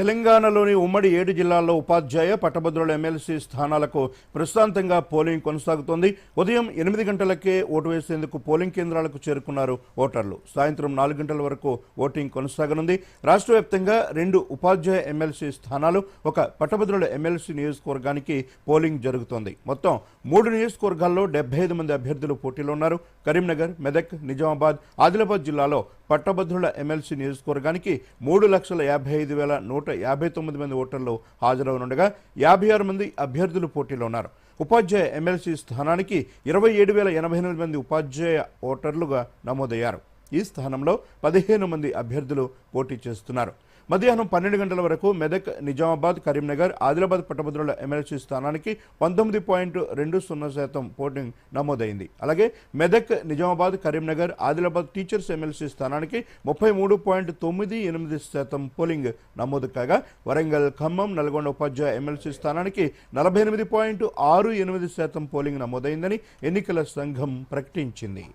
తెలంగాణలోని ఉమ్మడి ఏడు జిల్లాల్లో ఉపాధ్యాయ పట్టభద్రుల ఎమ్మెల్సీ స్థానాలకు ప్రశాంతంగా పోలింగ్ కొనసాగుతోంది. ఉదయం ఎనిమిది గంటలకే ఓటు వేసేందుకు పోలింగ్ కేంద్రాలకు చేరుకున్నారు ఓటర్లు. సాయంత్రం నాలుగు గంటల వరకు ఓటింగ్ కొనసాగనుంది. రాష్ట్ర వ్యాప్తంగా రెండు ఉపాధ్యాయ ఎమ్మెల్సీ స్థానాలు ఒక పట్టభద్రుల ఎమ్మెల్సీ నియోజకవర్గానికి పోలింగ్ జరుగుతోంది. మొత్తం మూడు నియోజకవర్గాల్లో డెబ్బై ఐదు మంది అభ్యర్థులు పోటీలో ఉన్నారు. కరీంనగర్ మెదక్ నిజామాబాద్ ఆదిలాబాద్ జిల్లాలో పట్టభద్రుల ఎమ్మెల్సీ నియోజకవర్గానికి మూడు లక్షల యాభై ఐదు వేల నూట యాభై తొమ్మిది మంది ఓటర్లు హాజరవనుండగా యాభై ఆరు మంది అభ్యర్థులు పోటీలో ఉన్నారు. ఉపాధ్యాయ ఎమ్మెల్సీ స్థానానికి ఇరవై ఏడు వేల ఎనభై ఎనిమిది మంది ఉపాధ్యాయ ఓటర్లుగా నమోదయ్యారు. ఈ స్థానంలో పదిహేను మంది అభ్యర్థులు పోటీ చేస్తున్నారు. మధ్యాహ్నం పన్నెండు గంటల వరకు మెదక్ నిజామాబాద్ కరీంనగర్ ఆదిలాబాద్ పట్టభద్రుల ఎమ్మెల్సీ స్థానానికి పంతొమ్మిది పాయింట్ రెండు సున్నా శాతం పోలింగ్ నమోదైంది. అలాగే మెదక్ నిజామాబాద్ కరీంనగర్ ఆదిలాబాద్ టీచర్స్ ఎమ్మెల్సీ స్థానానికి ముప్పై మూడు పాయింట్ తొమ్మిది ఎనిమిది శాతం పోలింగ్ నమోదు కాగా వరంగల్ ఖమ్మం నల్గొండ ఉపాధ్యాయ ఎమ్మెల్సీ స్థానానికి నలభై ఎనిమిది పాయింట్ ఆరు ఎనిమిది శాతం పోలింగ్ నమోదైందని ఎన్నికల సంఘం ప్రకటించింది.